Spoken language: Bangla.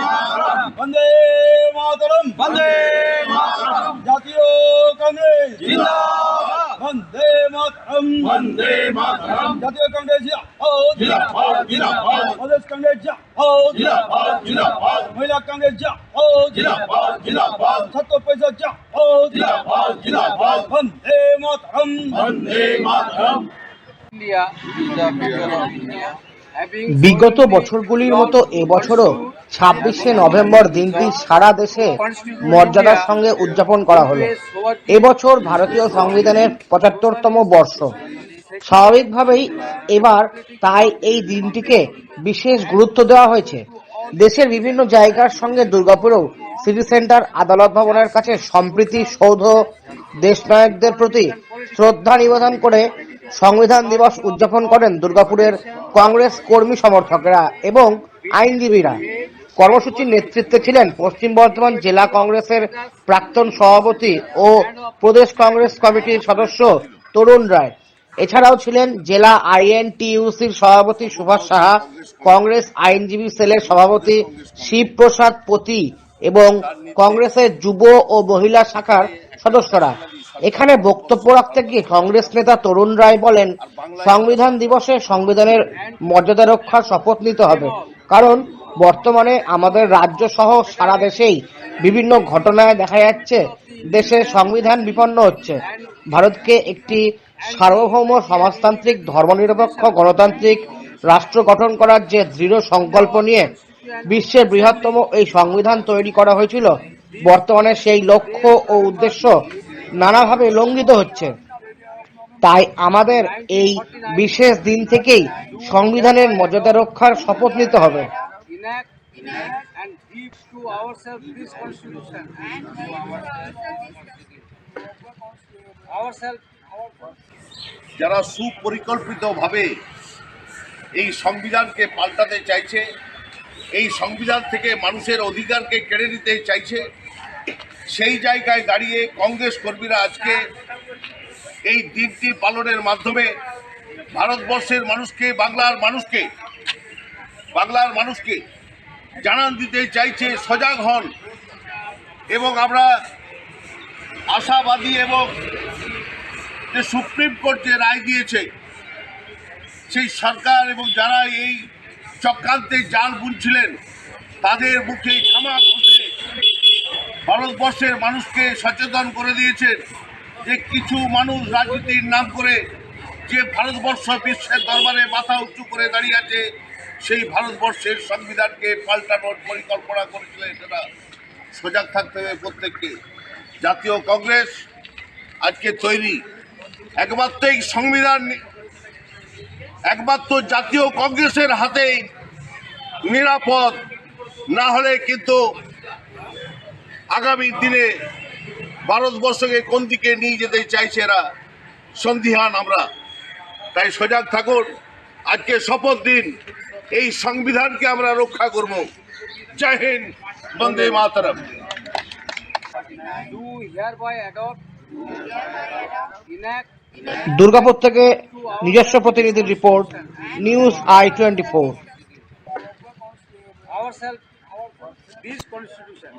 মাতরম বন্দে মাতরম বন্দে মাতরম বন্দে মাতরম জাতীয় কংগ্রেস জিন্দাবাদ বন্দে মাতরম বন্দে মাতরম জাতীয় কংগ্রেস জিন্দাবাদ জিন্দাবাদ জিন্দাবাদ প্রদেশ কংগ্রেস জিন্দাবাদ জিন্দাবাদ জিন্দাবাদ মহিলা কংগ্রেস জিন্দাবাদ জিন্দাবাদ জিন্দাবাদ ছাত্র পরিষদ জিন্দাবাদ জিন্দাবাদ জিন্দাবাদ বন্দে বিগত বছরগুলির মতো এবছরও ছাব্বিশে নভেম্বর দিনটি সারা দেশে মর্যাদার সঙ্গে উদযাপন করা হলো। এবছর ভারতীয় সংবিধানের পঁচাত্তরতম বর্ষ। স্বাভাবিকভাবেই এবার তাই এই দিনটিকে বিশেষ গুরুত্ব দেওয়া হয়েছে। দেশের বিভিন্ন জায়গার সঙ্গে দুর্গাপুরেও সিটি সেন্টার আদালত ভবনের কাছে সম্প্রীতি, সৌধ, দেশনায়কদের প্রতি শ্রদ্ধা নিবেদন করে সংবিধান দিবস উদযাপন করেন দুর্গাপুরের কংগ্রেস কর্মী সমর্থকরা এবং আইনজীবীরা। কর্মসূচির নেতৃত্বে ছিলেন পশ্চিম বর্ধমান জেলা কংগ্রেসের প্রাক্তন সভাপতি ও প্রদেশ কংগ্রেস কমিটির সদস্য তরুণ রায়। এছাড়াও ছিলেন জেলা আইএনটিইউসির সভাপতি সুভাষ সাহা, কংগ্রেস আইনজীবী সেলের সভাপতি শিবপ্রসাদ পতি এবং কংগ্রেসের যুব ও মহিলা শাখার সদস্যরা। এখানে বক্তব্য রাখতে গিয়ে কংগ্রেস নেতা তরুণ রায় বলেন, সংবিধান দিবসে সংবিধানের মর্যাদা রক্ষার শপথ নিতে হবে। কারণ বর্তমানে আমাদের রাজ্য সহ সারা দেশেই বিভিন্ন ঘটনায় দেখা যাচ্ছে দেশের সংবিধান বিপন্ন হচ্ছে। ভারতকে একটি সার্বভৌম সমাজতান্ত্রিক, ধর্মনিরপেক্ষ, গণতান্ত্রিক রাষ্ট্র গঠন করার যে দৃঢ় সংকল্প নিয়ে বিশ্বের বৃহত্তম এই সংবিধান তৈরি করা হয়েছিল, বর্তমানে সেই লক্ষ্য ও উদ্দেশ্য নানাভাবে লঙ্ঘিত হচ্ছে। তাই আমাদের এই বিশেষ দিন থেকেই সংবিধানের মর্যাদা রক্ষার শপথ নিতে হবে। যারা সুপরিকল্পিতভাবে এই সংবিধানকে পাল্টাতে চাইছে, এই সংবিধান থেকে মানুষের অধিকারকে কেড়ে নিতে চাইছে সেই জায়গায় দাঁড়িয়ে কংগ্রেস কর্মীরা আজকে এই দিনটি পালনের মাধ্যমে ভারতবর্ষের মানুষকে, বাংলার মানুষকে বাংলার মানুষকে জানান দিতে চাইছে, সজাগ হন। এবং আমরা আশাবাদী এবং যে সুপ্রিম কোর্ট যে রায় দিয়েছে, সেই সরকার এবং যারা এই চক্রান্তে জাল বুনছিলেন, তাদের মুখে ক্ষমা ঘষে ভারতবর্ষের মানুষকে সচেতন করে দিয়েছেন যে কিছু মানুষ রাজনীতির নাম করে যে ভারতবর্ষ বিশ্বের দরবারে মাথা উঁচু করে দাঁড়িয়ে আছে, সেই ভারতবর্ষের সংবিধানকে পাল্টানোর পরিকল্পনা করেছিলেন সেটা সজাগ থাকতে হবে প্রত্যেককে। জাতীয় কংগ্রেস আজকে তৈরি। একমাত্র এই সংবিধান, একমাত্র জাতীয় কংগ্রেসের হাতেই নিরাপদ, না হলে কিন্তু আগামী দিনে ভারতবর্ষকে কোন দিকে নিয়ে যেতে চাইছে এরা? সন্দিহান আমরা। তাই সজাগ থাকুন। আজকে শপথ দিন। এই সংবিধানকে আমরা রক্ষা করব। জয় হিন্দ বন্দে মাতরম। দুর্গাপুর থেকে নিজস্ব প্রতিনিধির report news I twenty four. This constitution.